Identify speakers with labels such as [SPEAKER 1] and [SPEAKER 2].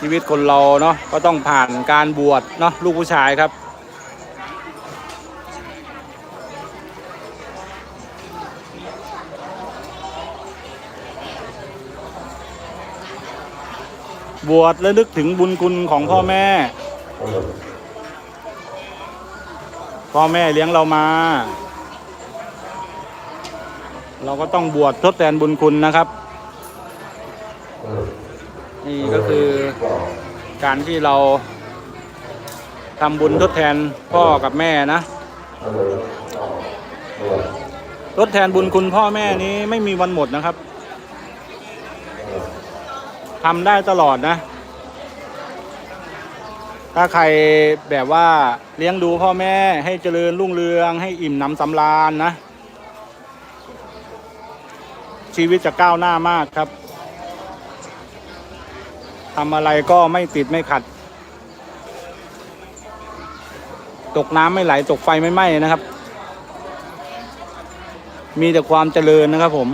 [SPEAKER 1] ชีวิตคนเราเนาะก็ต้องผ่านการบวชเนาะลูกผู้ชายครับ บวชและนึกถึงบุญคุณของพ่อแม่ พ่อแม่เลี้ยงเรามา เราก็ต้องบวชทดแทนบุญคุณนะครับ นี่ก็คือการที่เราทำบุญทดแทนพ่อกับแม่นะทดแทนบุญคุณพ่อแม่นี้ไม่มีวันหมดนะครับทำได้ตลอดนะ ถ้าใครแบบว่าเลี้ยงดูพ่อแม่ให้เจริญรุ่งเรือง ให้อิ่มหนำสำราญนะ ชีวิตจะก้าวหน้ามากครับ ทำอะไรก็ไม่ติดไม่ขัด ตกน้ำไม่ไหลตกไฟไม่ไหม้นะครับ มีแต่ความเจริญนะครับผม